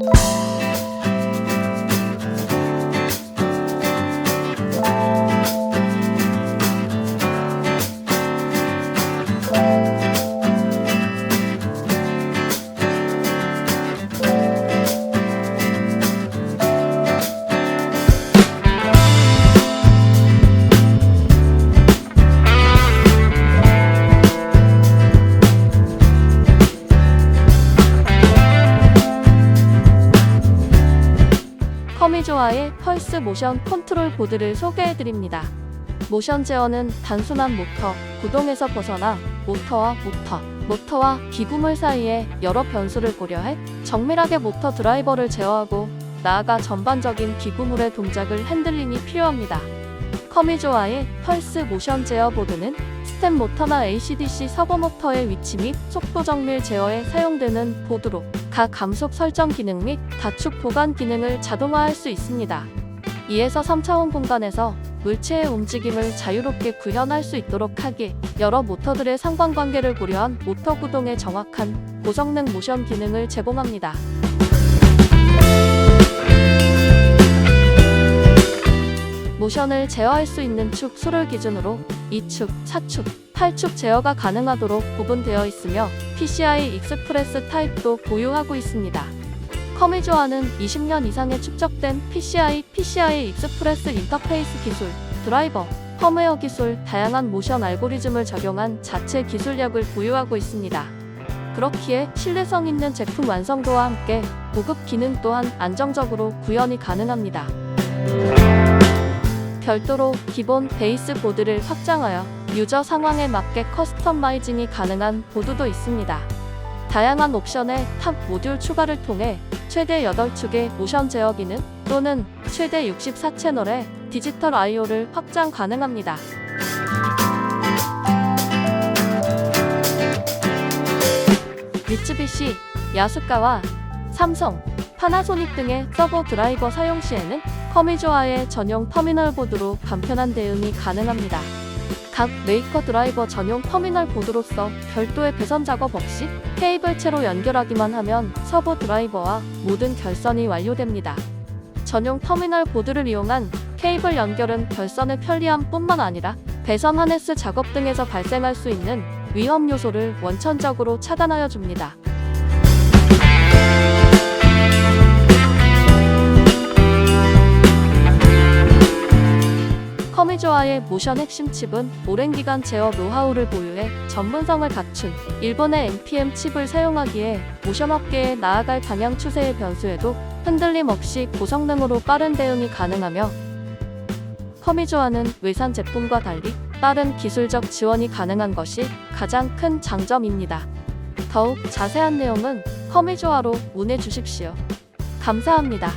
you 커미조아의 펄스 모션 컨트롤 보드를 소개해드립니다. 모션 제어는 단순한 모터, 구동에서 벗어나 모터와 모터, 모터와 기구물 사이에 여러 변수를 고려해 정밀하게 모터 드라이버를 제어하고 나아가 전반적인 기구물의 동작을 핸들링이 필요합니다. 커미조아의 펄스 모션 제어 보드는 스텝 모터나 ACDC 서버 모터의 위치 및 속도 정밀 제어에 사용되는 보드로 각 감속 설정 기능 및 다축 보관 기능을 자동화할 수 있습니다. 2에서 3차원 공간에서 물체의 움직임을 자유롭게 구현할 수 있도록 하기, 여러 모터들의 상관관계를 고려한 모터 구동의 정확한 고성능 모션 기능을 제공합니다. 모션을 제어할 수 있는 축 수를 기준으로 2축, 4축, 8축 제어가 가능하도록 구분되어 있으며 PCI 익스프레스 타입도 보유하고 있습니다. 커미조아는 20년 이상의 축적된 PCI, PCI 익스프레스 인터페이스 기술, 드라이버, 펌웨어 기술, 다양한 모션 알고리즘을 적용한 자체 기술력을 보유하고 있습니다. 그렇기에 신뢰성 있는 제품 완성도와 함께 고급 기능 또한 안정적으로 구현이 가능합니다. 별도로 기본 베이스 보드를 확장하여 유저 상황에 맞게 커스터마이징이 가능한 보드도 있습니다. 다양한 옵션의 탑 모듈 추가를 통해 최대 8축의 모션 제어 기능 또는 최대 64채널의 디지털 I/O를 확장 가능합니다. 미츠비시, 야스카와 삼성, 파나소닉 등의 서버 드라이버 사용 시에는 커미조아의 전용 터미널 보드로 간편한 대응이 가능합니다. 각 메이커 드라이버 전용 터미널 보드로서 별도의 배선 작업 없이 케이블체로 연결하기만 하면 서버 드라이버와 모든 결선이 완료됩니다. 전용 터미널 보드를 이용한 케이블 연결은 결선의 편리함뿐만 아니라 배선 하네스 작업 등에서 발생할 수 있는 위험 요소를 원천적으로 차단하여 줍니다. 커미조아의 모션 핵심 칩은 오랜 기간 제어 노하우를 보유해 전문성을 갖춘 일본의 NPM 칩을 사용하기에 모션 업계에 나아갈 방향 추세의 변수에도 흔들림 없이 고성능으로 빠른 대응이 가능하며 커미조아는 외산 제품과 달리 빠른 기술적 지원이 가능한 것이 가장 큰 장점입니다. 더욱 자세한 내용은 커미조아로 문의 주십시오. 감사합니다.